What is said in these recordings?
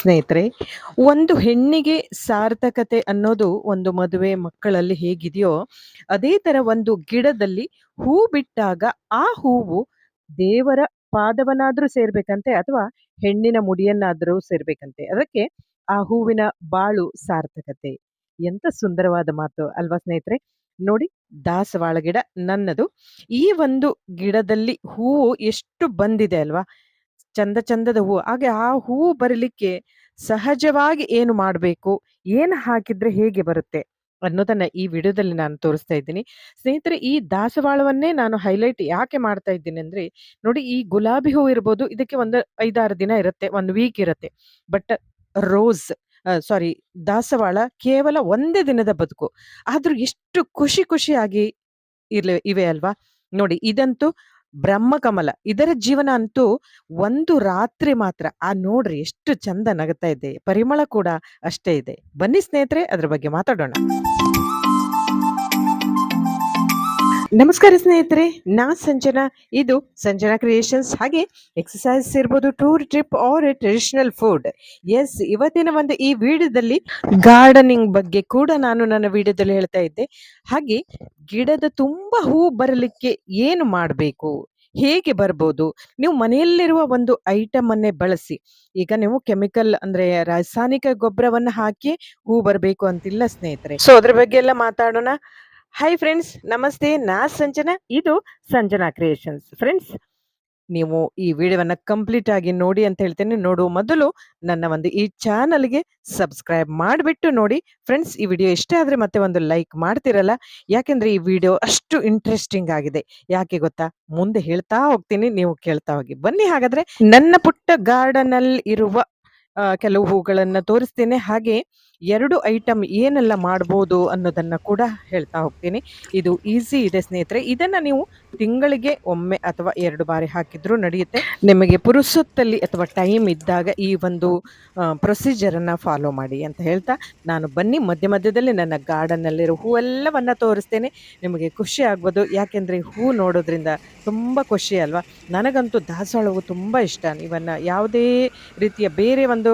ಸ್ನೇಹಿತರೆ, ಒಂದು ಹೆಣ್ಣಿಗೆ ಸಾರ್ಥಕತೆ ಅನ್ನೋದು ಒಂದು ಮದುವೆ ಮಕ್ಕಳಲ್ಲಿ ಹೇಗಿದೆಯೋ, ಅದೇ ತರ ಒಂದು ಗಿಡದಲ್ಲಿ ಹೂ ಬಿಟ್ಟಾಗ ಆ ಹೂವು ದೇವರ ಪಾದವನ್ನಾದ್ರೂ ಸೇರ್ಬೇಕಂತೆ ಅಥವಾ ಹೆಣ್ಣಿನ ಮುಡಿಯನ್ನಾದ್ರೂ ಸೇರ್ಬೇಕಂತೆ? ಅದಕ್ಕೆ ಆ ಹೂವಿನ ಬಾಳು ಸಾರ್ಥಕತೆ. ಎಂತ ಸುಂದರವಾದ ಮಾತು ಅಲ್ವಾ ಸ್ನೇಹಿತರೆ? ನೋಡಿ, ದಾಸವಾಳ ಗಿಡ ನನ್ನದು. ಈ ಒಂದು ಗಿಡದಲ್ಲಿ ಹೂವು ಎಷ್ಟು ಬಂದಿದೆ ಅಲ್ವಾ? ಚಂದ ಚಂದದ ಹೂ, ಹಾಗೆ ಆ ಹೂವು ಬರಲಿಕ್ಕೆ ಸಹಜವಾಗಿ ಏನು ಮಾಡಬೇಕು, ಏನು ಹಾಕಿದ್ರೆ ಹೇಗೆ ಬರುತ್ತೆ ಅನ್ನೋದನ್ನ ಈ ವಿಡಿಯೋದಲ್ಲಿ ನಾನು ತೋರಿಸ್ತಾ ಇದ್ದೀನಿ. ಸ್ನೇಹಿತರೆ, ಈ ದಾಸವಾಳವನ್ನೇ ನಾನು ಹೈಲೈಟ್ ಯಾಕೆ ಮಾಡ್ತಾ ಇದ್ದೀನಿ ಅಂದ್ರೆ, ನೋಡಿ ಈ ಗುಲಾಬಿ ಹೂ ಇರ್ಬೋದು, ಇದಕ್ಕೆ ಒಂದು ಐದಾರು ದಿನ ಇರುತ್ತೆ, ಒಂದು ವೀಕ್ ಇರುತ್ತೆ. ಬಟ್ ರೋಸ್ ಸಾರಿ ದಾಸವಾಳ ಕೇವಲ ಒಂದೇ ದಿನದ ಬದುಕು. ಆದ್ರೂ ಎಷ್ಟು ಖುಷಿ ಖುಷಿಯಾಗಿ ಇರ್ಲಿ, ಇವೆ ಅಲ್ವಾ? ನೋಡಿ, ಇದಂತೂ ಬ್ರಹ್ಮಕಮಲ. ಇದರ ಜೀವನ ಅಂತೂ ಒಂದು ರಾತ್ರಿ ಮಾತ್ರ. ಆ ನೋಡ್ರಿ ಎಷ್ಟು ಚಂದ ನಗತಾ ಇದೆ. ಪರಿಮಳ ಕೂಡ ಅಷ್ಟೇ ಇದೆ. ಬನ್ನಿ ಸ್ನೇಹಿತರೆ, ಅದ್ರ ಬಗ್ಗೆ ಮಾತಾಡೋಣ. ನಮಸ್ಕಾರ ಸ್ನೇಹಿತರೆ, ನಾ ಸಂಜನಾ. ಇದು ಸಂಜನಾ ಕ್ರಿಯೇಷನ್ಸ್ ಹಾಗೆ ಎಕ್ಸಸೈಸ್ ಇರ್ಬೋದು tour trip or traditional food S ಇವತ್ತಿನ ಒಂದು ಈ ವಿಡಿಯೋದಲ್ಲಿ ಗಾರ್ಡನಿಂಗ್ ಬಗ್ಗೆ ಕೂಡ ನಾನು ನನ್ನ ವಿಡಿಯೋದಲ್ಲಿ ಹೇಳ್ತಾ ಇದ್ದೆ. ಹಾಗೆ ಗಿಡದ ತುಂಬಾ ಹೂ ಬರಲಿಕ್ಕೆ ಏನು ಮಾಡಬೇಕು? ಹೇಗೆ ಬರ್ಬೋದು? ನೀವು ಮನೆಯಲ್ಲಿರುವ ಒಂದು ಐಟಮ್ ಅನ್ನೇ ಬಳಸಿ. ಈಗ ನೀವು ಕೆಮಿಕಲ್ ಅಂದ್ರೆ ರಾಸಾಯನಿಕ ಗೊಬ್ಬರವನ್ನ ಹಾಕಿ ಹೂ ಬರಬೇಕು ಅಂತಿಲ್ಲ ಸ್ನೇಹಿತರೆ. ಸೊ ಅದ್ರ ಬಗ್ಗೆ ಎಲ್ಲ ಮಾತಾಡೋಣ. ಹಾಯ್ ಫ್ರೆಂಡ್ಸ್ ನಮಸ್ತೆ. ನಾ ಸಂಜನಾ. ಇದು ಸಂಜನಾ ಕ್ರಿಯೇಷನ್ಸ್ ಫ್ರೆಂಡ್ಸ್ ನೀವು ಈ ವಿಡಿಯೋವನ್ನ ಕಂಪ್ಲೀಟ್ ಆಗಿ ನೋಡಿ ಅಂತ ಹೇಳ್ತೇನೆ. ನೋಡುವ ಮೊದಲು ನನ್ನ ಒಂದು ಈ ಚಾನಲ್ಗೆ ಸಬ್ಸ್ಕ್ರೈಬ್ ಮಾಡಿಬಿಟ್ಟು ನೋಡಿ. ಫ್ರೆಂಡ್ಸ್ ಈ ವಿಡಿಯೋ ಇಷ್ಟ ಆದರೆ ಮತ್ತೆ ಒಂದು ಲೈಕ್ ಮಾಡ್ತಿರಲ್ಲ? ಯಾಕೆಂದ್ರೆ ಈ ವಿಡಿಯೋ ಅಷ್ಟು ಇಂಟ್ರೆಸ್ಟಿಂಗ್ ಆಗಿದೆ. ಯಾಕೆ ಗೊತ್ತಾ? ಮುಂದೆ ಹೇಳ್ತಾ ಹೋಗ್ತೀನಿ, ನೀವು ಕೇಳ್ತಾ ಹೋಗಿ. ಬನ್ನಿ ಹಾಗಾದ್ರೆ ನನ್ನ ಪುಟ್ಟ ಗಾರ್ಡನ್ ಅಲ್ಲಿ ಇರುವ ಕೆಲವು ಹೂಗಳನ್ನು ತೋರಿಸ್ತೇನೆ. ಹಾಗೆ ಎರಡು ಐಟಮ್ ಏನೆಲ್ಲ ಮಾಡ್ಬೋದು ಅನ್ನೋದನ್ನು ಕೂಡ ಹೇಳ್ತಾ ಹೋಗ್ತೀನಿ. ಇದು ಈಸಿ ಇದೆ ಸ್ನೇಹಿತರೆ. ಇದನ್ನು ನೀವು ತಿಂಗಳಿಗೆ ಒಮ್ಮೆ ಅಥವಾ ಎರಡು ಬಾರಿ ಹಾಕಿದ್ರೂ ನಡೆಯುತ್ತೆ. ನಿಮಗೆ ಪುರುಸೊತ್ತಲ್ಲಿ ಅಥವಾ ಟೈಮ್ ಇದ್ದಾಗ ಈ ಒಂದು ಪ್ರೊಸೀಜರನ್ನು ಫಾಲೋ ಮಾಡಿ ಅಂತ ಹೇಳ್ತಾ ನಾನು ಬನ್ನಿ. ಮಧ್ಯ ಮಧ್ಯದಲ್ಲಿ ನನ್ನ ಗಾರ್ಡನ್ನಲ್ಲಿರೋ ಹೂವೆಲ್ಲವನ್ನು ತೋರಿಸ್ತೇನೆ. ನಿಮಗೆ ಖುಷಿ ಆಗ್ಬೋದು. ಯಾಕೆಂದರೆ ಹೂ ನೋಡೋದ್ರಿಂದ ತುಂಬ ಖುಷಿ ಅಲ್ವಾ? ನನಗಂತೂ ದಾಸವಾಳ ತುಂಬ ತುಂಬಾ ಇಷ್ಟ. ಇವನ್ನು ಯಾವುದೇ ರೀತಿಯ ಬೇರೆ ಒಂದು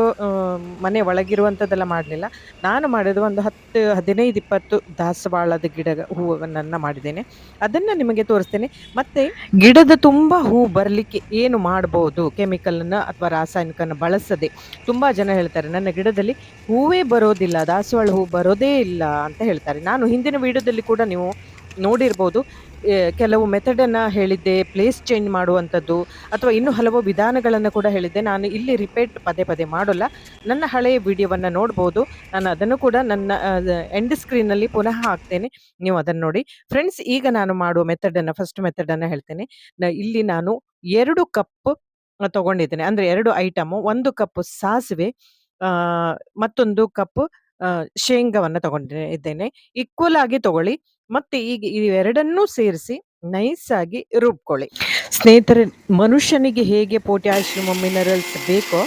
ಮನೆ ಒಳಗಿರುವಂಥದ್ದೆಲ್ಲ ಮಾಡಲಿಲ್ಲ. ನಾನು ಮಾಡಿದ ಒಂದು ಹತ್ತು, ಹದಿನೈದು, ಇಪ್ಪತ್ತು ದಾಸವಾಳದ ಗಿಡ ಹೂವನ್ನು ಮಾಡಿದ್ದೇನೆ. ಅದನ್ನ ನಿಮಗೆ ತೋರಿಸ್ತೇನೆ. ಮತ್ತೆ ಗಿಡದ ತುಂಬ ಹೂ ಬರಲಿಕ್ಕೆ ಏನು ಮಾಡಬಹುದು ಕೆಮಿಕಲನ್ನು ಅಥವಾ ರಾಸಾಯನಿಕನ ಬಳಸದೆ. ತುಂಬಾ ಜನ ಹೇಳ್ತಾರೆ, ನನ್ನ ಗಿಡದಲ್ಲಿ ಹೂವೇ ಬರೋದಿಲ್ಲ, ದಾಸವಾಳ ಹೂ ಬರೋದೇ ಇಲ್ಲ ಅಂತ ಹೇಳ್ತಾರೆ. ನಾನು ಹಿಂದಿನ ವಿಡಿಯೋದಲ್ಲಿ ಕೂಡ ನೀವು ನೋಡಿರ್ಬೋದು. ಕೆಲವು ಮೆಥಡನ್ನು ಹೇಳಿದ್ದೆ ಪ್ಲೇಸ್ ಚೇಂಜ್ ಮಾಡುವಂಥದ್ದು, ಅಥವಾ ಇನ್ನೂ ಹಲವು ವಿಧಾನಗಳನ್ನು ಕೂಡ ಹೇಳಿದ್ದೆ. ನಾನು ಇಲ್ಲಿ ರಿಪೀಟ್ ಪದೇ ಪದೇ ಮಾಡೋಲ್ಲ. ನನ್ನ ಹಳೆಯ ವಿಡಿಯೋವನ್ನು ನೋಡ್ಬೋದು. ನಾನು ಅದನ್ನು ಕೂಡ ನನ್ನ ಎಂಡ್ ಸ್ಕ್ರೀನಲ್ಲಿ ಪುನಃ ಹಾಕ್ತೇನೆ. ನೀವು ಅದನ್ನು ನೋಡಿ. ಫ್ರೆಂಡ್ಸ್ ಈಗ ನಾನು ಮಾಡುವ ಮೆಥಡನ್ನು ಫಸ್ಟ್ ಮೆಥಡನ್ನು ಹೇಳ್ತೇನೆ. ಇಲ್ಲಿ ನಾನು ಎರಡು ಕಪ್ ತಗೊಂಡಿದ್ದೇನೆ. ಅಂದರೆ ಎರಡು ಐಟಮು ಒಂದು ಕಪ್ ಸಾಸಿವೆ ಮತ್ತೊಂದು ಕಪ್ ಶೇಂಗಾವನ್ನು ತಗೊಂಡಿದ್ದೇನೆ. ಈಕ್ವಲ್ ಆಗಿ ತಗೊಳ್ಳಿ. ಮತ್ತೆ ಈಗ ಇವೆರಡನ್ನೂ ಸೇರಿಸಿ ನೈಸ್ ಆಗಿ ರುಬ್ಕೊಳ್ಳಿ ಸ್ನೇಹಿತರೆ ಮನುಷ್ಯನಿಗೆ ಹೇಗೆ ಪೊಟ್ಯಾಷಿಯಂ ಮಿನರಲ್ಸ್ ಬೇಕೋ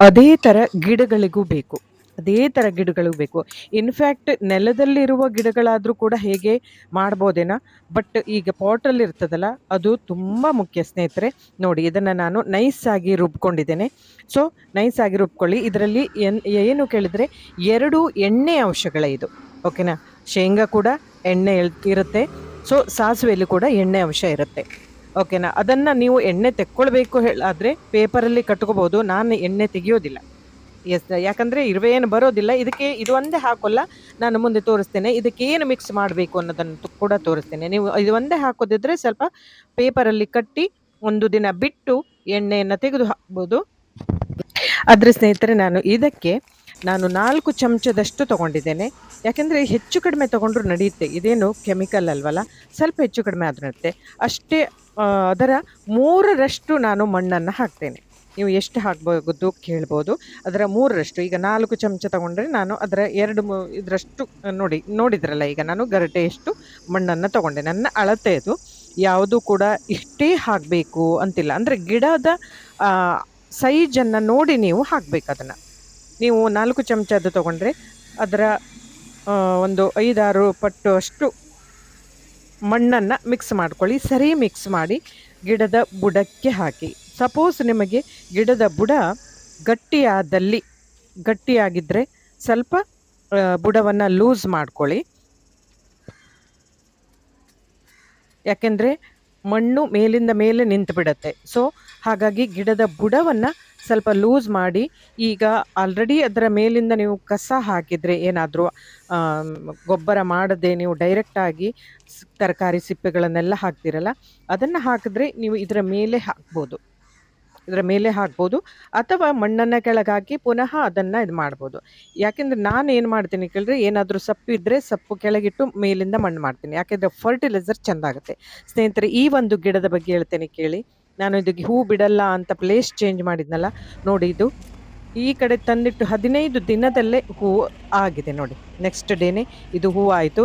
ಅದೇ ತರ ಗಿಡಗಳಿಗೂ ಬೇಕು. ಅದೇ ಥರ ಗಿಡಗಳು ಬೇಕು. ಇನ್ಫ್ಯಾಕ್ಟ್ ನೆಲದಲ್ಲಿರುವ ಗಿಡಗಳಾದರೂ ಕೂಡ ಹೇಗೆ ಮಾಡ್ಬೋದೇನಾ ಬಟ್ ಈಗ ಪಾಟಲ್ಲಿ ಇರ್ತದಲ್ಲ, ಅದು ತುಂಬಾ ಮುಖ್ಯ ಸ್ನೇಹಿತರೆ. ನೋಡಿ, ಇದನ್ನ ನಾನು ನೈಸ್ ಆಗಿ ರುಬ್ಕೊಂಡಿದ್ದೇನೆ. ಸೊ ನೈಸ್ ಆಗಿ ರುಬ್ಕೊಳ್ಳಿ. ಇದರಲ್ಲಿ ಏನ್, ಏನು ಕೇಳಿದ್ರೆ ಎರಡು ಎಣ್ಣೆ ಅಂಶಗಳ ಇದು. ಓಕೆನಾ ಶೇಂಗಾ ಕೂಡ ಎಣ್ಣೆ ಇರುತ್ತೆ. ಸೊ ಸಾಸಿವೆಯಲ್ಲಿ ಕೂಡ ಎಣ್ಣೆ ಅಂಶ ಇರುತ್ತೆ. ಓಕೆನಾ ಅದನ್ನ ನೀವು ಎಣ್ಣೆ ತೆಕ್ಕೊಳ್ಬೇಕು ಹೇಳಾದರೆ ಪೇಪರಲ್ಲಿ ಕಟ್ಕೋಬೋದು ನಾನು ಎಣ್ಣೆ ತೆಗಿಯೋದಿಲ್ಲ. ಎಸ್ ಯಾಕಂದ್ರೆ ಇರುವೆ ಏನು ಬರೋದಿಲ್ಲ. ಇದಕ್ಕೆ ಇದು ಒಂದೇ ಹಾಕೋಲ್ಲ. ನಾನು ಮುಂದೆ ತೋರಿಸ್ತೇನೆ. ಇದಕ್ಕೆ ಏನು ಮಿಕ್ಸ್ ಮಾಡಬೇಕು ಅನ್ನೋದನ್ನು ಕೂಡ ತೋರಿಸ್ತೇನೆ. ನೀವು ಇದು ಒಂದೇ ಹಾಕೋದಿದ್ರೆ ಸ್ವಲ್ಪ ಪೇಪರಲ್ಲಿ ಕಟ್ಟಿ ಒಂದು ದಿನ ಬಿಟ್ಟು ಎಣ್ಣೆಯನ್ನು ತೆಗೆದು ಹಾಕ್ಬೋದು ಆದರೆ ಸ್ನೇಹಿತರೆ, ನಾನು ಇದಕ್ಕೆ ನಾನು ನಾಲ್ಕು ಚಮಚದಷ್ಟು ತಗೊಂಡಿದ್ದೇನೆ. ಯಾಕೆಂದರೆ ಹೆಚ್ಚು ಕಡಿಮೆ ತೊಗೊಂಡ್ರೂ ನಡೆಯುತ್ತೆ. ಇದೇನು ಕೆಮಿಕಲ್ ಅಲ್ವಲ್ಲ? ಸ್ವಲ್ಪ ಹೆಚ್ಚು ಕಡಿಮೆ ಆದ್ರೆ ಅಷ್ಟೇ ಅದರ ಮೂರರಷ್ಟು ನಾನು ಮಣ್ಣನ್ನು ಹಾಕ್ತೇನೆ. ನೀವು ಎಷ್ಟು ಹಾಕ್ಬೋದು ಕೇಳ್ಬೋದು. ಅದರ ಮೂರರಷ್ಟು, ಈಗ ನಾಲ್ಕು ಚಮಚ ತಗೊಂಡ್ರೆ ನಾನು ಅದರ ಎರಡು ಇದರಷ್ಟು ನೋಡಿ, ನೋಡಿದ್ರಲ್ಲ, ಈಗ ನಾನು ಗರಟೆಯಷ್ಟು ಮಣ್ಣನ್ನು ತಗೊಂಡೆ. ನನ್ನ ಅಳತೆ ಅದು ಯಾವುದು ಕೂಡ ಇಷ್ಟೇ ಹಾಕಬೇಕು ಅಂತಿಲ್ಲ. ಅಂದರೆ ಗಿಡದ ಸೈಜನ್ನು ನೋಡಿ ನೀವು ಹಾಕಬೇಕು ಅದನ್ನು. ನೀವು ನಾಲ್ಕು ಚಮಚ ಅದು ತಗೊಂಡ್ರೆ ಅದರ ಒಂದು ಐದಾರು ಪಟ್ಟು ಅಷ್ಟು ಮಣ್ಣನ್ನು ಮಿಕ್ಸ್ ಮಾಡ್ಕೊಳ್ಳಿ. ಸರಿ ಮಿಕ್ಸ್ ಮಾಡಿ ಗಿಡದ ಬುಡಕ್ಕೆ ಹಾಕಿ. ಸಪೋಸ್ ನಿಮಗೆ ಗಿಡದ ಬುಡ ಗಟ್ಟಿಯಾದಲ್ಲಿ ಗಟ್ಟಿಯಾಗಿದ್ದರೆ ಸ್ವಲ್ಪ ಬುಡವನ್ನು ಲೂಸ್ ಮಾಡ್ಕೊಳ್ಳಿ. ಯಾಕೆಂದರೆ ಮಣ್ಣು ಮೇಲಿಂದ ಮೇಲೆ ನಿಂತು ಬಿಡುತ್ತೆ ಸೊ ಹಾಗಾಗಿ ಗಿಡದ ಬುಡವನ್ನು ಸ್ವಲ್ಪ ಲೂಸ್ ಮಾಡಿ, ಈಗ ಆಲ್ರೆಡಿ ಅದರ ಮೇಲಿಂದ ನೀವು ಕಸ ಹಾಕಿದರೆ ಏನಾದರೂ ಗೊಬ್ಬರ ಮಾಡದೆ ನೀವು ಡೈರೆಕ್ಟಾಗಿ ತರಕಾರಿ ಸಿಪ್ಪೆಗಳನ್ನೆಲ್ಲ ಹಾಕ್ತಿರಲ್ಲ, ಅದನ್ನು ಹಾಕಿದ್ರೆ ನೀವು ಇದರ ಮೇಲೆ ಹಾಕ್ಬೋದು. ಇದರ ಮೇಲೆ ಹಾಕ್ಬೋದು ಅಥವಾ ಮಣ್ಣನ್ನು ಕೆಳಗಾಕಿ ಪುನಃ ಅದನ್ನು ಇದು ಮಾಡ್ಬೋದು. ಯಾಕೆಂದರೆ ನಾನು ಏನು ಮಾಡ್ತೀನಿ ಕೇಳಿದ್ರೆ ಏನಾದರೂ ಸಪ್ಪು ಇದ್ದರೆ ಸಪ್ಪು ಕೆಳಗಿಟ್ಟು ಮೇಲಿಂದ ಮಣ್ಣು ಮಾಡ್ತೀನಿ. ಯಾಕೆಂದರೆ ಫರ್ಟಿಲೈಸರ್ ಚೆಂದಾಗುತ್ತೆ. ಸ್ನೇಹಿತರೆ, ಈ ಒಂದು ಗಿಡದ ಬಗ್ಗೆ ಹೇಳ್ತೇನೆ ಕೇಳಿ. ನಾನು ಇದಕ್ಕೆ ಹೂ ಬಿಡಲ್ಲ ಅಂತ ಪ್ಲೇಸ್ ಚೇಂಜ್ ಮಾಡಿದ್ನಲ್ಲ, ನೋಡಿ ಇದು. ಈ ಕಡೆ ತಂದಿಟ್ಟು ಹದಿನೈದು ದಿನದಲ್ಲೇ ಹೂವು ಆಗಿದೆ ನೋಡಿ. ನೆಕ್ಸ್ಟ್ ಡೇನೇ ಇದು ಹೂವು ಆಯಿತು.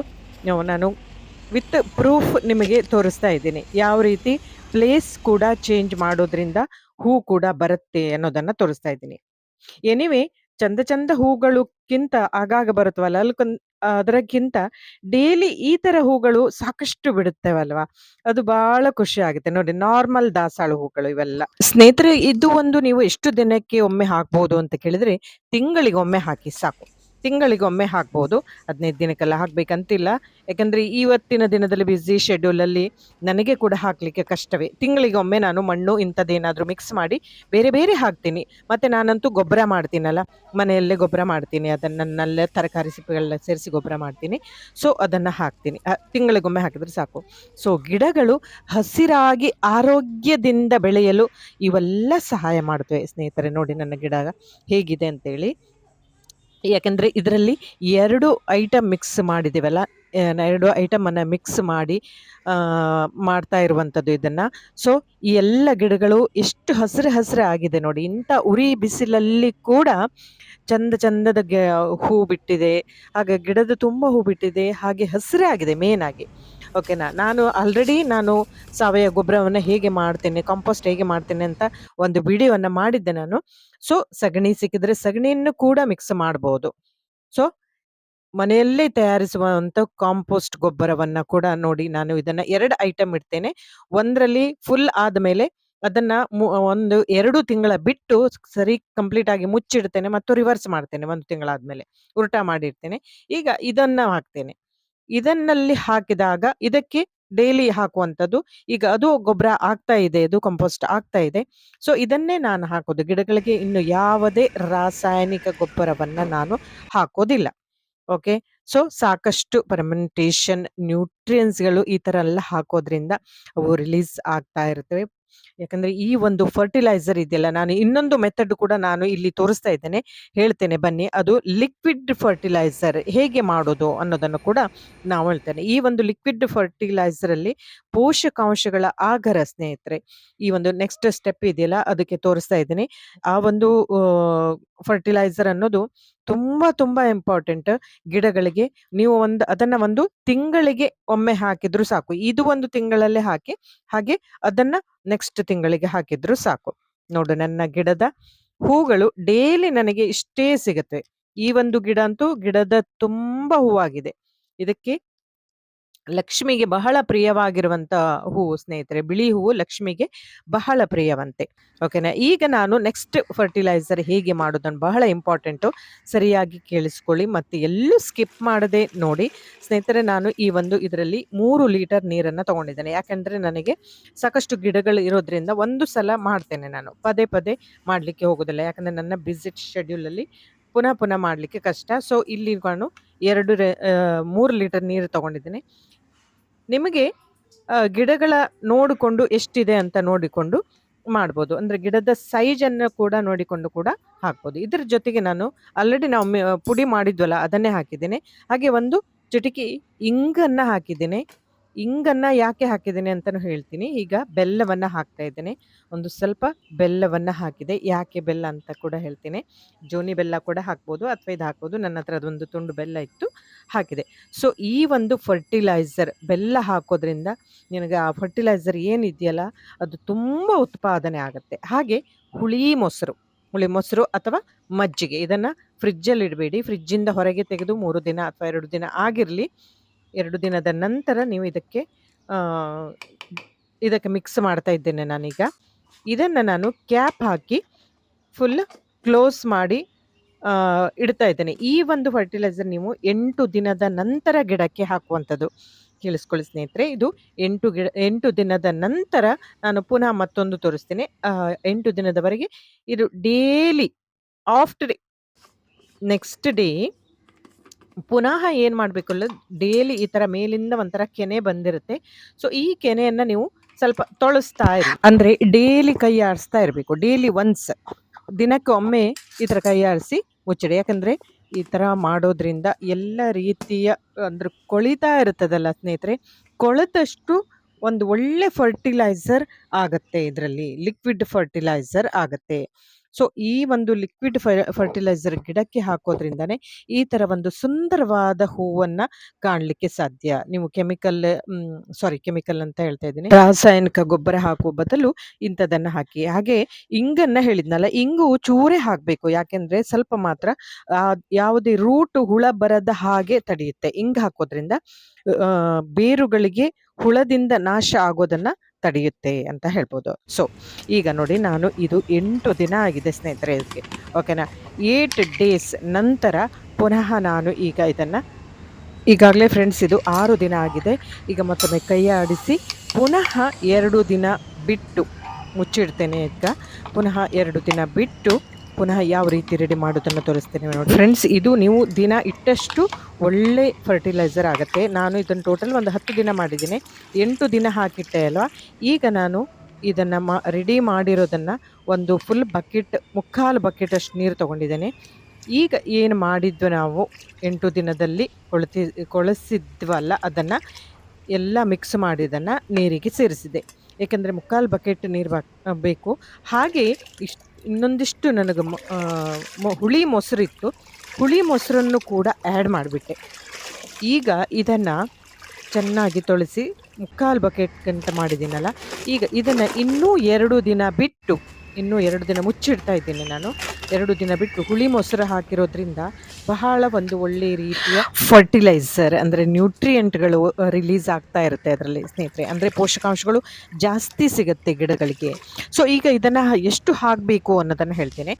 ನಾನು ವಿತ್ ಪ್ರೂಫ್ ನಿಮಗೆ ತೋರಿಸ್ತಾ ಇದ್ದೀನಿ. ಯಾವ ರೀತಿ ಪ್ಲೇಸ್ ಕೂಡ ಚೇಂಜ್ ಮಾಡೋದ್ರಿಂದ ಹೂ ಕೂಡ ಬರುತ್ತೆ ಅನ್ನೋದನ್ನ ತೋರಿಸ್ತಾ ಇದ್ದೀನಿ. ಎನಿವೆ ಚಂದ ಚಂದ ಹೂಗಳಕ್ಕಿಂತ ಆಗಾಗ ಬರುತ್ತವಲ್ಲ ಅಲ್ಲಿ ಅದ್ರಕ್ಕಿಂತ ಡೈಲಿ ಈ ತರ ಹೂಗಳು ಸಾಕಷ್ಟು ಬಿಡುತ್ತವಲ್ವಾ? ಅದು ಬಹಳ ಖುಷಿ ಆಗುತ್ತೆ. ನೋಡಿ, ನಾರ್ಮಲ್ ದಾಸಾಳು ಹೂಗಳು ಇವೆಲ್ಲ. ಸ್ನೇಹಿತರೆ, ಇದು ಒಂದು ನೀವು ಎಷ್ಟು ದಿನಕ್ಕೆ ಒಮ್ಮೆ ಹಾಕ್ಬಹುದು ಅಂತ ಕೇಳಿದ್ರೆ, ತಿಂಗಳಿಗೆ ಒಮ್ಮೆ ಹಾಕಿ ಸಾಕು. ತಿಂಗಳಿಗೊಮ್ಮೆ ಹಾಕ್ಬೋದು. ಹದಿನೈದು ದಿನಕ್ಕೆಲ್ಲ ಹಾಕಬೇಕಂತಿಲ್ಲ. ಯಾಕಂದರೆ ಇವತ್ತಿನ ದಿನದಲ್ಲಿ ಬ್ಯುಸಿ ಶೆಡ್ಯೂಲಲ್ಲಿ ನನಗೆ ಕೂಡ ಹಾಕಲಿಕ್ಕೆ ಕಷ್ಟವೇ. ತಿಂಗಳಿಗೊಮ್ಮೆ ನಾನು ಮಣ್ಣು ಇಂಥದ್ದೇನಾದರೂ ಮಿಕ್ಸ್ ಮಾಡಿ ಬೇರೆ ಬೇರೆ ಹಾಕ್ತೀನಿ. ಮತ್ತು ನಾನಂತೂ ಗೊಬ್ಬರ ಮಾಡ್ತೀನಲ್ಲ. ಮನೆಯಲ್ಲೇ ಗೊಬ್ಬರ ಮಾಡ್ತೀನಿ. ಅದನ್ನು ನನ್ನಲ್ಲೇ ತರಕಾರಿ ಸಿಪ್ಪೆಗಳನ್ನ ಸೇರಿಸಿ ಗೊಬ್ಬರ ಮಾಡ್ತೀನಿ. ಸೊ ಅದನ್ನು ಹಾಕ್ತೀನಿ. ತಿಂಗಳಿಗೊಮ್ಮೆ ಹಾಕಿದ್ರೆ ಸಾಕು. ಸೊ ಗಿಡಗಳು ಹಸಿರಾಗಿ ಆರೋಗ್ಯದಿಂದ ಬೆಳೆಯಲು ಇವೆಲ್ಲ ಸಹಾಯ ಮಾಡ್ತವೆ. ಸ್ನೇಹಿತರೆ, ನೋಡಿ ನನ್ನ ಗಿಡ ಹೇಗಿದೆ ಅಂತೇಳಿ. ಯಾಕೆಂದರೆ ಇದರಲ್ಲಿ ಎರಡು ಐಟಮ್ ಮಿಕ್ಸ್ ಮಾಡಿದ್ದೀವಲ್ಲ ಎರಡು ಐಟಮನ್ನು ಮಿಕ್ಸ್ ಮಾಡಿ ಮಾಡ್ತಾ ಇರುವಂಥದ್ದು ಇದನ್ನು. ಸೊ ಈ ಎಲ್ಲ ಗಿಡಗಳು ಎಷ್ಟು ಹಸಿರು ಹಸಿರು ಆಗಿದೆ ನೋಡಿ. ಇಂಥ ಉರಿ ಬಿಸಿಲಲ್ಲಿ ಕೂಡ ಚಂದ ಚಂದದ ಹೂ ಬಿಟ್ಟಿದೆ. ಹಾಗೆ ಗಿಡದ ತುಂಬ ಹೂ ಬಿಟ್ಟಿದೆ. ಹಾಗೆ ಹಸಿರೇ ಆಗಿದೆ ಮೇನ್ ಆಗಿ. ಓಕೆನಾ ನಾನು ಆಲ್ರೆಡಿ ನಾನು ಸಾವಯವ ಗೊಬ್ಬರವನ್ನು ಹೇಗೆ ಮಾಡ್ತೇನೆ ಕಾಂಪೋಸ್ಟ್ ಹೇಗೆ ಮಾಡ್ತೇನೆ ಅಂತ ಒಂದು ವಿಡಿಯೋವನ್ನು ಮಾಡಿದ್ದೆ ನಾನು. ಸೊ ಸಗಣಿ ಸಿಕ್ಕಿದ್ರೆ ಸಗಣಿಯನ್ನು ಕೂಡ ಮಿಕ್ಸ್ ಮಾಡ್ಬೋದು. ಸೊ ಮನೆಯಲ್ಲೇ ತಯಾರಿಸುವಂಥ ಕಾಂಪೋಸ್ಟ್ ಗೊಬ್ಬರವನ್ನು ಕೂಡ ನೋಡಿ ನಾನು ಇದನ್ನು ಎರಡು ಐಟಮ್ ಇಡ್ತೇನೆ. ಒಂದರಲ್ಲಿ ಫುಲ್ ಆದಮೇಲೆ ಅದನ್ನ ಒಂದು ಎರಡು ತಿಂಗಳ ಬಿಟ್ಟು ಸರಿ ಕಂಪ್ಲೀಟ್ ಆಗಿ ಮುಚ್ಚಿಡ್ತೇನೆ ಮತ್ತು ರಿವರ್ಸ್ ಮಾಡ್ತೇನೆ ಒಂದು ತಿಂಗಳಾದ್ಮೇಲೆ ಉರುಟ ಮಾಡಿರ್ತೇನೆ ಈಗ ಇದನ್ನ ಹಾಕ್ತೇನೆ. ಇದನ್ನಲ್ಲಿ ಹಾಕಿದಾಗ ಇದಕ್ಕೆ ಡೈಲಿ ಹಾಕುವಂಥದ್ದು. ಈಗ ಅದು ಗೊಬ್ಬರ ಆಗ್ತಾ ಇದೆ, ಅದು ಕಂಪೋಸ್ಟ್ ಆಗ್ತಾ ಇದೆ. ಸೊ ಇದನ್ನೇ ನಾನು ಹಾಕೋದು. ಗಿಡಗಳಿಗೆ ಇನ್ನು ಯಾವುದೇ ರಾಸಾಯನಿಕ ಗೊಬ್ಬರವನ್ನು ನಾನು ಹಾಕೋದಿಲ್ಲ. ಓಕೆ ಸೊ ಸಾಕಷ್ಟು ಪರ್ಮೆಂಟೇಷನ್ ನ್ಯೂಟ್ರಿಯನ್ಸ್ಗಳು ಈ ಥರ ಎಲ್ಲ ಹಾಕೋದ್ರಿಂದ ಅವು ರಿಲೀಸ್ ಆಗ್ತಾ ಇರ್ತವೆ. ಯಾಕಂದ್ರೆ ಈ ಒಂದು ಫರ್ಟಿಲೈಸರ್ ಇದೆಯಲ್ಲ, ನಾನು ಇನ್ನೊಂದು ಮೆಥಡ್ ಕೂಡ ನಾನು ಇಲ್ಲಿ ತೋರಿಸ್ತಾ ಇದ್ದೇನೆ. ಹೇಳ್ತೇನೆ, ಬನ್ನಿ. ಅದು ಲಿಕ್ವಿಡ್ ಫರ್ಟಿಲೈಸರ್ ಹೇಗೆ ಮಾಡೋದು ಅನ್ನೋದನ್ನು ಕೂಡ ನಾವು ಹೇಳ್ತೇನೆ. ಈ ಒಂದು ಲಿಕ್ವಿಡ್ ಫರ್ಟಿಲೈಸರ್ ಅಲ್ಲಿ ಪೋಷಕಾಂಶಗಳ ಆಗರ ಸ್ನೇಹಿತರೆ, ಈ ಒಂದು ನೆಕ್ಸ್ಟ್ ಸ್ಟೆಪ್ ಇದೆಯಲ್ಲ, ಅದಕ್ಕೆ ತೋರಿಸ್ತಾ ಇದ್ದೀನಿ. ಆ ಒಂದು ಫರ್ಟಿಲೈಸರ್ ಅನ್ನೋದು ತುಂಬಾ ತುಂಬಾ ಇಂಪಾರ್ಟೆಂಟ್ ಗಿಡಗಳಿಗೆ ನೀವು ಒಂದು, ಅದನ್ನ ಒಂದು ತಿಂಗಳಿಗೆ ಒಮ್ಮೆ ಹಾಕಿದ್ರು ಸಾಕು. ಇದು ಒಂದು ತಿಂಗಳಲ್ಲೇ ಹಾಕಿ, ಹಾಗೆ ಅದನ್ನ ನೆಕ್ಸ್ಟ್ ತಿಂಗಳಿಗೆ ಹಾಕಿದ್ರು ಸಾಕು. ನೋಡು, ನನ್ನ ಗಿಡದ ಹೂಗಳು ಡೈಲಿ ನನಗೆ ಇಷ್ಟೇ ಸಿಗುತ್ತೆ. ಈ ಒಂದು ಗಿಡ ಅಂತೂ ಗಿಡದ ತುಂಬಾ ಹೂವಾಗಿದೆ. ಇದಕ್ಕೆ ಲಕ್ಷ್ಮಿಗೆ ಬಹಳ ಪ್ರಿಯವಾಗಿರುವಂತ ಹೂವು ಸ್ನೇಹಿತರೆ, ಬಿಳಿ ಹೂವು ಲಕ್ಷ್ಮಿಗೆ ಬಹಳ ಪ್ರಿಯವಂತೆ. ಓಕೆನಾ ಈಗ ನಾನು ನೆಕ್ಸ್ಟ್ ಫರ್ಟಿಲೈಸರ್ ಹೇಗೆ ಮಾಡೋದನ್ನು ಬಹಳ ಇಂಪಾರ್ಟೆಂಟು ಸರಿಯಾಗಿ ಕೇಳಿಸ್ಕೊಳ್ಳಿ ಮತ್ತು ಎಲ್ಲೂ ಸ್ಕಿಪ್ ಮಾಡದೆ ನೋಡಿ. ಸ್ನೇಹಿತರೆ, ನಾನು ಈ ಒಂದು ಇದರಲ್ಲಿ ಮೂರು ಲೀಟರ್ ನೀರನ್ನು ತಗೊಂಡಿದ್ದೇನೆ. ಯಾಕಂದರೆ ನನಗೆ ಸಾಕಷ್ಟು ಗಿಡಗಳು ಇರೋದ್ರಿಂದ ಒಂದು ಸಲ ಮಾಡ್ತೇನೆ ನಾನು. ಪದೇ ಪದೇ ಮಾಡಲಿಕ್ಕೆ ಹೋಗೋದಿಲ್ಲ. ಯಾಕಂದರೆ ನನ್ನ ಬಿಸಿಟ್ ಶೆಡ್ಯೂಲಲ್ಲಿ ಪುನಃ ಪುನಃ ಮಾಡಲಿಕ್ಕೆ ಕಷ್ಟ. ಸೊ ಇಲ್ಲಿ ನಾನು ಎರಡು ಮೂರು ಲೀಟರ್ ನೀರು ತಗೊಂಡಿದ್ದೀನಿ. ನಿಮಗೆ ಗಿಡಗಳ ನೋಡಿಕೊಂಡು ಎಷ್ಟಿದೆ ಅಂತ ನೋಡಿಕೊಂಡು ಮಾಡ್ಬೋದು. ಅಂದರೆ ಗಿಡದ ಸೈಜನ್ನು ಕೂಡ ನೋಡಿಕೊಂಡು ಕೂಡ ಹಾಕ್ಬೋದು. ಇದ್ರ ಜೊತೆಗೆ ನಾನು ಆಲ್ರೆಡಿ ನಾವು ಪುಡಿ ಮಾಡಿದ್ವಲ್ಲ, ಅದನ್ನೇ ಹಾಕಿದ್ದೇನೆ. ಹಾಗೆ ಒಂದು ಚಿಟಿಕಿ ಇಂಗನ್ನು ಹಾಕಿದ್ದೇನೆ. ಇಂಗನ್ನ ಯಾಕೆ ಹಾಕಿದ್ದೇನೆ ಅಂತಲೂ ಹೇಳ್ತೀನಿ. ಈಗ ಬೆಲ್ಲವನ್ನ ಹಾಕ್ತಾ ಇದ್ದೇನೆ. ಒಂದು ಸ್ವಲ್ಪ ಬೆಲ್ಲವನ್ನ ಹಾಕಿದೆ. ಯಾಕೆ ಬೆಲ್ಲ ಅಂತ ಕೂಡ ಹೇಳ್ತೀನಿ. ಜೋನಿ ಬೆಲ್ಲ ಕೂಡ ಹಾಕ್ಬೋದು ಅಥವಾ ಇದು ಹಾಕ್ಬೋದು. ನನ್ನ ಹತ್ರ ಅದೊಂದು ತುಂಡು ಬೆಲ್ಲ ಇತ್ತು, ಹಾಕಿದೆ. ಸೊ ಈ ಒಂದು ಫರ್ಟಿಲೈಸರ್ ಬೆಲ್ಲ ಹಾಕೋದ್ರಿಂದ ನಿನಗೆ ಆ ಫರ್ಟಿಲೈಸರ್ ಏನಿದೆಯಲ್ಲ, ಅದು ತುಂಬ ಉತ್ಪಾದನೆ ಆಗುತ್ತೆ. ಹಾಗೆ ಹುಳಿ ಮೊಸರು ಹುಳಿ ಮೊಸರು ಅಥವಾ ಮಜ್ಜಿಗೆ ಇದನ್ನು ಫ್ರಿಜ್ಜಲ್ಲಿ ಇಡಬೇಡಿ. ಫ್ರಿಜ್ಜಿಂದ ಹೊರಗೆ ತೆಗೆದು ಮೂರು ದಿನ ಅಥವಾ ಎರಡು ದಿನ ಆಗಿರಲಿ ಎರಡು ದಿನದ ನಂತರ ನೀವು ಇದಕ್ಕೆ ಇದಕ್ಕೆ ಮಿಕ್ಸ್ ಮಾಡ್ತಾ ಇದ್ದೇನೆ ನಾನೀಗ. ಇದನ್ನು ನಾನು ಕ್ಯಾಪ್ ಹಾಕಿ ಫುಲ್ ಕ್ಲೋಸ್ ಮಾಡಿ ಇಡ್ತಾ ಇದ್ದೇನೆ. ಈ ಒಂದು ಫರ್ಟಿಲೈಸರ್ ನೀವು ಎಂಟು ದಿನದ ನಂತರ ಗಿಡಕ್ಕೆ ಹಾಕುವಂಥದ್ದು. ಕೇಳಿಸ್ಕೊಳ್ಳಿ ಸ್ನೇಹಿತರೆ, ಇದು ಎಂಟು ಗಿಡ, ಎಂಟು ದಿನದ ನಂತರ ನಾನು ಪುನಃ ಮತ್ತೊಂದು ತೋರಿಸ್ತೇನೆ. ಎಂಟು ದಿನದವರೆಗೆ ಇದು ಡೇಲಿ ಆಫ್ಟರ್ ನೆಕ್ಸ್ಟ್ ಡೇ ಪುನಃ ಏನು ಮಾಡಬೇಕು ಅಲ್ಲ ಡೇಲಿ ಈ ಥರ ಮೇಲಿಂದ ಒಂಥರ ಕೆನೆ ಬಂದಿರುತ್ತೆ. ಸೊ ಈ ಕೆನೆಯನ್ನು ನೀವು ಸ್ವಲ್ಪ ತೊಳಸ್ತಾ ಇರಿ. ಅಂದರೆ ಡೈಲಿ ಕೈ ಆಡಿಸ್ತಾ ಇರಬೇಕು. ಡೈಲಿ ಒನ್ಸ್ ದಿನಕ್ಕೆ ಒಮ್ಮೆ ಈ ಥರ ಕೈ ಆಡಿಸಿ ಮುಚ್ಚಿಡಿ. ಯಾಕಂದರೆ ಈ ಥರ ಮಾಡೋದ್ರಿಂದ ಎಲ್ಲ ರೀತಿಯ ಅಂದ್ರೆ ಕೊಳಿತಾ ಇರುತ್ತದಲ್ಲ ಸ್ನೇಹಿತರೆ, ಕೊಳೆತಷ್ಟು ಒಂದು ಒಳ್ಳೆ ಫರ್ಟಿಲೈಸರ್ ಆಗುತ್ತೆ ಇದರಲ್ಲಿ. ಲಿಕ್ವಿಡ್ ಫರ್ಟಿಲೈಸರ್ ಆಗತ್ತೆ. ಸೊ, ಈ ಒಂದು ಲಿಕ್ವಿಡ್ ಫರ್ಟಿಲೈಸರ್ ಗಿಡಕ್ಕೆ ಹಾಕೋದ್ರಿಂದನೇ ಈ ತರ ಒಂದು ಸುಂದರವಾದ ಹೂವನ್ನ ಕಾಣಲಿಕ್ಕೆ ಸಾಧ್ಯ. ನೀವು ಕೆಮಿಕಲ್ ಸಾರಿ ಕೆಮಿಕಲ್ ಅಂತ ಹೇಳ್ತಾ ಇದ್ದೀನಿ. ರಾಸಾಯನಿಕ ಗೊಬ್ಬರ ಹಾಕುವ ಬದಲು ಇಂಥದನ್ನ ಹಾಕಿ. ಹಾಗೆ ಇಂಗನ್ನ ಹೇಳಿದ್ನಲ್ಲ, ಇಂಗು ಚೂರೇ ಹಾಕಬೇಕು. ಯಾಕೆಂದ್ರೆ ಸ್ವಲ್ಪ ಮಾತ್ರ ಯಾವುದೇ ರೂಟ್ ಹುಳ ಬರದ ಹಾಗೆ ತಡೆಯುತ್ತೆ. ಇಂಗ್ ಹಾಕೋದ್ರಿಂದ ಬೇರುಗಳಿಗೆ ಹುಳದಿಂದ ನಾಶ ಆಗೋದನ್ನ ತಡೆಯುತ್ತೆ ಅಂತ ಹೇಳ್ಬೋದು. ಸೊ ಈಗ ನೋಡಿ ನಾನು ಇದು ಎಂಟು ದಿನ ಆಗಿದೆ ಸ್ನೇಹಿತರೆ ಇದಕ್ಕೆ. ಓಕೆನಾ ಏಟ್ ಡೇಸ್ ನಂತರ ಪುನಃ ನಾನು ಈಗ ಇದನ್ನು, ಈಗಾಗಲೇ ಫ್ರೆಂಡ್ಸ್ ಇದು ಆರು ದಿನ ಆಗಿದೆ. ಈಗ ಮತ್ತೊಮ್ಮೆ ಕೈ ಆಡಿಸಿ ಪುನಃ ಎರಡು ದಿನ ಬಿಟ್ಟು ಮುಚ್ಚಿಡ್ತೇನೆ ಈಗ. ಪುನಃ ಎರಡು ದಿನ ಬಿಟ್ಟು ಪುನಃ ಯಾವ ರೀತಿ ರೆಡಿ ಮಾಡೋದನ್ನು ತೋರಿಸ್ತೇನೆ ನೋಡಿ. ಫ್ರೆಂಡ್ಸ್ ಇದು ನೀವು ದಿನ ಇಟ್ಟಷ್ಟು ಒಳ್ಳೆ ಫರ್ಟಿಲೈಸರ್ ಆಗುತ್ತೆ. ನಾನು ಇದನ್ನು ಟೋಟಲ್ ಒಂದು ಹತ್ತು ದಿನ ಮಾಡಿದ್ದೀನಿ. ಎಂಟು ದಿನ ಹಾಕಿಟ್ಟೆ ಅಲ್ವಾ? ಈಗ ನಾನು ಇದನ್ನು ಮಾ ರೆಡಿ ಮಾಡಿರೋದನ್ನು ಒಂದು ಫುಲ್ ಬಕೆಟ್ ಮುಕ್ಕಾಲು ಬಕೆಟ್ ಅಷ್ಟು ನೀರು ತೊಗೊಂಡಿದ್ದೇನೆ. ಈಗ ಏನು ಮಾಡಿದ್ವು ನಾವು? ಎಂಟು ದಿನದಲ್ಲಿ ಕೊಳತಿ, ಕೊಳಸಿದ್ವಲ್ಲ, ಅದನ್ನು ಎಲ್ಲ ಮಿಕ್ಸ್ ಮಾಡಿದ್ದನ್ನು ನೀರಿಗೆ ಸೇರಿಸಿದೆ. ಏಕೆಂದರೆ ಮುಕ್ಕಾಲು ಬಕೆಟ್ ನೀರು ಬಾಕ್ ಬೇಕು. ಹಾಗೆ ಇಷ್ಟು ಇನ್ನೊಂದಿಷ್ಟು ನನಗೆ ಹುಳಿ ಮೊಸರಿತ್ತು. ಹುಳಿ ಮೊಸರನ್ನು ಕೂಡ ಆ್ಯಡ್ ಮಾಡಿಬಿಟ್ಟೆ. ಈಗ ಇದನ್ನು ಚೆನ್ನಾಗಿ ತೊಳಸಿ ಮುಕ್ಕಾಲು ಬಕೆಟ್ ಅಂತ ಮಾಡಿದ್ದೀನಲ್ಲ, ಈಗ ಇದನ್ನು ಇನ್ನೂ ಎರಡು ದಿನ ಬಿಟ್ಟು, ಇನ್ನೂ ಎರಡು ದಿನ ಮುಚ್ಚಿಡ್ತಾ ಇದ್ದೀನಿ ನಾನು. ಎರಡು ದಿನ ಬಿಟ್ಟು ಹುಳಿ ಮೊಸರು ಹಾಕಿರೋದ್ರಿಂದ ಬಹಳ ಒಂದು ಒಳ್ಳೆ ರೀತಿಯ ಫರ್ಟಿಲೈಸರ್ ಅಂದರೆ ನ್ಯೂಟ್ರಿಯೆಂಟ್ಗಳು ರಿಲೀಸ್ ಆಗ್ತಾ ಇರುತ್ತೆ ಅದರಲ್ಲಿ ಸ್ನೇಹಿತರೆ. ಅಂದರೆ ಪೋಷಕಾಂಶಗಳು ಜಾಸ್ತಿ ಸಿಗುತ್ತೆ ಗಿಡಗಳಿಗೆ. ಸೊ ಈಗ ಇದನ್ನು ಎಷ್ಟು ಹಾಕಬೇಕು ಅನ್ನೋದನ್ನು ಹೇಳ್ತೇನೆ.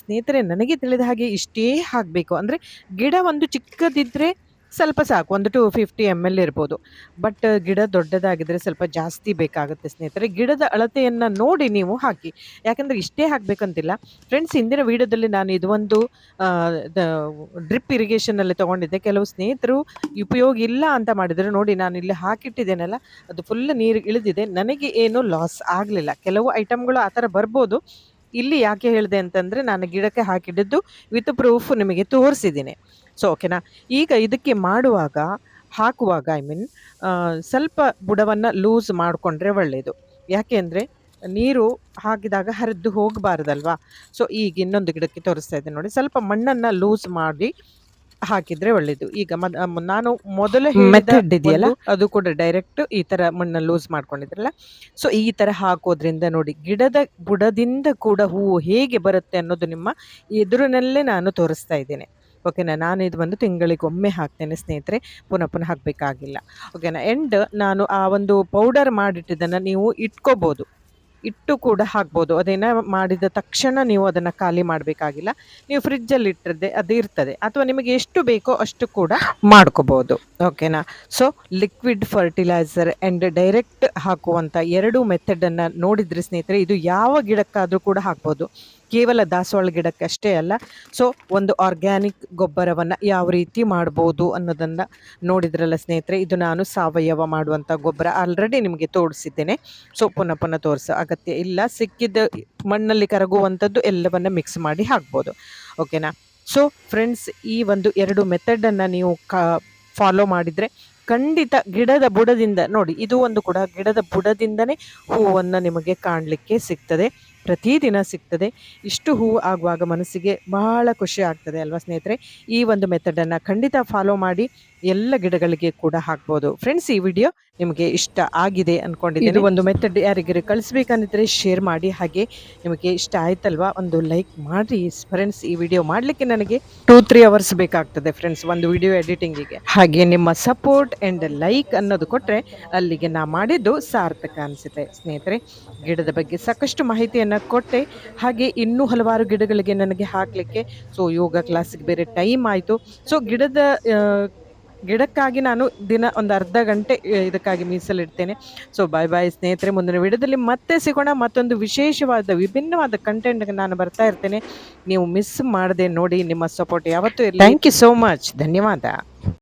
ಸ್ನೇಹಿತರೆ, ನನಗೆ ತಿಳಿದ ಹಾಗೆ ಇಷ್ಟೇ ಹಾಕಬೇಕು. ಅಂದರೆ ಗಿಡ ಒಂದು ಚಿಕ್ಕದಿದ್ದರೆ ಸ್ವಲ್ಪ ಸಾಕು, ಒಂದು ಟು ಫಿಫ್ಟಿ ಎಂ ಎಲ್ ಇರ್ಬೋದು. ಬಟ್ ಗಿಡ ದೊಡ್ಡದಾಗಿದ್ದರೆ ಸ್ವಲ್ಪ ಜಾಸ್ತಿ ಬೇಕಾಗುತ್ತೆ ಸ್ನೇಹಿತರೆ. ಗಿಡದ ಅಳತೆಯನ್ನು ನೋಡಿ ನೀವು ಹಾಕಿ. ಯಾಕಂದರೆ ಇಷ್ಟೇ ಹಾಕಬೇಕಂತಿಲ್ಲ. ಫ್ರೆಂಡ್ಸ್ ಹಿಂದಿನ ವೀಡಿಯೋದಲ್ಲಿ ನಾನು ಇದು ಒಂದು ಡ್ರಿಪ್ ಇರಿಗೇಷನಲ್ಲಿ ತೊಗೊಂಡಿದ್ದೆ. ಕೆಲವು ಸ್ನೇಹಿತರು ಉಪಯೋಗ ಇಲ್ಲ ಅಂತ ಮಾಡಿದರೆ. ನೋಡಿ, ನಾನು ಇಲ್ಲಿ ಹಾಕಿಟ್ಟಿದ್ದೇನಲ್ಲ, ಅದು ಫುಲ್ ನೀರು ಇಳಿದಿದೆ. ನನಗೆ ಏನು ಲಾಸ್ ಆಗಲಿಲ್ಲ. ಕೆಲವು ಐಟಮ್ಗಳು ಆ ಥರ ಬರ್ಬೋದು. ಇಲ್ಲಿ ಯಾಕೆ ಹೇಳಿದೆ ಅಂತಂದರೆ ನಾನು ಗಿಡಕ್ಕೆ ಹಾಕಿಡಿದ್ದು ವಿತ್ ಪ್ರೂಫ್ ನಿಮಗೆ ತೋರಿಸಿದ್ದೀನಿ. ಸೊ ಓಕೆನಾ ಈಗ ಇದಕ್ಕೆ ಮಾಡುವಾಗ, ಹಾಕುವಾಗ ಐ ಮೀನ್ ಸ್ವಲ್ಪ ಬುಡವನ್ನು ಲೂಸ್ ಮಾಡಿಕೊಂಡ್ರೆ ಒಳ್ಳೆಯದು ಯಾಕೆ ಅಂದರೆ, ನೀರು ಹಾಕಿದಾಗ ಹರಿದು ಹೋಗಬಾರ್ದಲ್ವಾ? ಸೊ ಈಗ ಇನ್ನೊಂದು ಗಿಡಕ್ಕೆ ತೋರಿಸ್ತಾ ಇದ್ದೆ ನೋಡಿ. ಸ್ವಲ್ಪ ಮಣ್ಣನ್ನು ಲೂಸ್ ಮಾಡಿ ಹಾಕಿದ್ರೆ ಒಳ್ಳೇದು. ಈಗ ನಾನು ಮೊದಲೇ ಮೆಥಡ್ ಇದೆಯಲ್ಲ? ಅದು ಕೂಡ ಡೈರೆಕ್ಟ್ ಈ ತರ ಮಣ್ಣ ಲೂಸ್ ಮಾಡ್ಕೊಂಡಿದ್ರಲ್ಲ. ಸೊ ಈ ತರ ಹಾಕೋದ್ರಿಂದ ನೋಡಿ ಗಿಡದ ಬುಡದಿಂದ ಕೂಡ ಹೂವು ಹೇಗೆ ಬರುತ್ತೆ ಅನ್ನೋದು ನಿಮ್ಮ ಎದುರಿನಲ್ಲೇ ನಾನು ತೋರಿಸ್ತಾ ಇದ್ದೇನೆ. ಓಕೆನಾ ನಾನು ಇದು ಬಂದು ತಿಂಗಳಿಗೆ ಒಮ್ಮೆ ಹಾಕ್ತೇನೆ ಸ್ನೇಹಿತರೆ. ಪುನಃ ಪುನಃ ಹಾಕಬೇಕಾಗಿಲ್ಲ. ಓಕೆನಾ ಎಂಡ್ ನಾನು ಆ ಒಂದು ಪೌಡರ್ ಮಾಡಿಟ್ಟಿದ್ದನ್ನು ನೀವು ಇಟ್ಕೋಬೋದು. ಇಟ್ಟು ಕೂಡ ಹಾಕ್ಬೋದು. ಅದೇನೋ ಮಾಡಿದ ತಕ್ಷಣ ನೀವು ಅದನ್ನು ಖಾಲಿ ಮಾಡಬೇಕಾಗಿಲ್ಲ. ನೀವು ಫ್ರಿಜ್ಜಲ್ಲಿ ಇಟ್ಟಿದ್ದೆ, ಅದು ಇರ್ತದೆ. ಅಥವಾ ನಿಮಗೆ ಎಷ್ಟು ಬೇಕೋ ಅಷ್ಟು ಕೂಡ ಮಾಡ್ಕೋಬೋದು. ಓಕೆನಾ so liquid fertilizer and direct ಹಾಕುವಂಥ ಎರಡು ಮೆಥಡನ್ನು ನೋಡಿದ್ರೆ ಸ್ನೇಹಿತರೆ, ಇದು ಯಾವ ಗಿಡಕ್ಕಾದರೂ ಕೂಡ ಹಾಕ್ಬೋದು. ಕೇವಲ ದಾಸವಾಳ ಗಿಡಕ್ಕಷ್ಟೇ ಅಲ್ಲ. ಸೊ ಒಂದು ಆರ್ಗ್ಯಾನಿಕ್ ಗೊಬ್ಬರವನ್ನು ಯಾವ ರೀತಿ ಮಾಡ್ಬೋದು ಅನ್ನೋದನ್ನು ನೋಡಿದ್ರಲ್ಲ ಸ್ನೇಹಿತರೆ, ಇದು ನಾನು ಸಾವಯವ ಮಾಡುವಂಥ ಗೊಬ್ಬರ ಆಲ್ರೆಡಿ ನಿಮಗೆ ತೋರಿಸಿದ್ದೇನೆ. ಸೊ ಪುನಃ ಪುನಃ ತೋರಿಸೋ, ಅಗತ್ಯ ಇಲ್ಲ. ಸಿಕ್ಕಿದ ಮಣ್ಣಲ್ಲಿ ಕರಗುವಂಥದ್ದು ಎಲ್ಲವನ್ನ ಮಿಕ್ಸ್ ಮಾಡಿ ಹಾಕ್ಬೋದು. ಓಕೆನಾ ಸೊ ಫ್ರೆಂಡ್ಸ್ ಈ ಒಂದು ಎರಡು ಮೆಥಡನ್ನು ನೀವು ಕ ಫಾಲೋ ಮಾಡಿದರೆ ಖಂಡಿತ ಗಿಡದ ಬುಡದಿಂದ, ನೋಡಿ, ಇದು ಒಂದು ಕೂಡ ಗಿಡದ ಬುಡದಿಂದನೇ ಹೂವನ್ನು ನಿಮಗೆ ಕಾಣಲಿಕ್ಕೆ ಸಿಗ್ತದೆ. ಪ್ರತಿದಿನ ಸಿಗ್ತದೆ. ಇಷ್ಟು ಹೂವು ಆಗುವಾಗ ಮನಸ್ಸಿಗೆ ಬಹಳ ಖುಷಿ ಆಗ್ತದೆ ಅಲ್ವಾ ಸ್ನೇಹಿತರೆ? ಈ ಒಂದು ಮೆಥಡನ್ನು ಖಂಡಿತ ಫಾಲೋ ಮಾಡಿ ಎಲ್ಲ ಗಿಡಗಳಿಗೆ ಕೂಡ ಹಾಕ್ಬೋದು. ಫ್ರೆಂಡ್ಸ್ ಈ ವಿಡಿಯೋ ನಿಮಗೆ ಇಷ್ಟ ಆಗಿದೆ ಅಂದ್ಕೊಂಡಿದ್ದೆ ಇದು ಒಂದು ಮೆಥಡ್ ಯಾರಿಗಾರು ಕಳಿಸ್ಬೇಕಂದಿದ್ರೆ ಶೇರ್ ಮಾಡಿ. ಹಾಗೆ ನಿಮಗೆ ಇಷ್ಟ ಆಯ್ತಲ್ವಾ ಒಂದು ಲೈಕ್ ಮಾಡಿ ಫ್ರೆಂಡ್ಸ್ ಈ ವಿಡಿಯೋ ಮಾಡಲಿಕ್ಕೆ ನನಗೆ ಟೂ ತ್ರೀ ಅವರ್ಸ್ ಬೇಕಾಗ್ತದೆ ಫ್ರೆಂಡ್ಸ್ ಒಂದು ವಿಡಿಯೋ ಎಡಿಟಿಂಗಿಗೆ ಹಾಗೆ ನಿಮ್ಮ ಸಪೋರ್ಟ್ ಆ್ಯಂಡ್ ಲೈಕ್ ಅನ್ನೋದು ಕೊಟ್ಟರೆ ಅಲ್ಲಿಗೆ ನಾ ಮಾಡಿದ್ದು ಸಾರ್ಥಕ ಅನಿಸುತ್ತೆ. ಸ್ನೇಹಿತರೆ, ಗಿಡದ ಬಗ್ಗೆ ಸಾಕಷ್ಟು ಮಾಹಿತಿಯನ್ನು ಕೊಟ್ಟೆ. ಹಾಗೆ ಇನ್ನೂ ಹಲವಾರು ಗಿಡಗಳಿಗೆ ನನಗೆ ಹಾಕಲಿಕ್ಕೆ. ಸೊ ಯೋಗ ಕ್ಲಾಸಿಗೆ ಬೇರೆ ಟೈಮ್ ಆಯಿತು. ಸೊ ಗಿಡದ ಗಿಡಕ್ಕಾಗಿ ನಾನು ದಿನ ಒಂದು ಅರ್ಧ ಗಂಟೆ ಇದಕ್ಕಾಗಿ ಮೀಸಲಿಡ್ತೇನೆ. ಸೊ ಬಾಯ್ ಬಾಯ್ ಸ್ನೇಹಿತರೆ, ಮುಂದಿನ ವಿಡಿಯೋದಲ್ಲಿ ಮತ್ತೆ ಸಿಗೋಣ. ಮತ್ತೊಂದು ವಿಶೇಷವಾದ, ವಿಭಿನ್ನವಾದ ಕಂಟೆಂಟ್ಗೆ ನಾನು ಬರ್ತಾ ಇರ್ತೇನೆ. ನೀವು ಮಿಸ್ ಮಾಡದೆ ನೋಡಿ, ನಿಮ್ಮ ಸಪೋರ್ಟ್ ಯಾವತ್ತೂ ಇರಲಿ. ಥ್ಯಾಂಕ್ ಯು ಸೋ ಮಚ್ ಧನ್ಯವಾದ.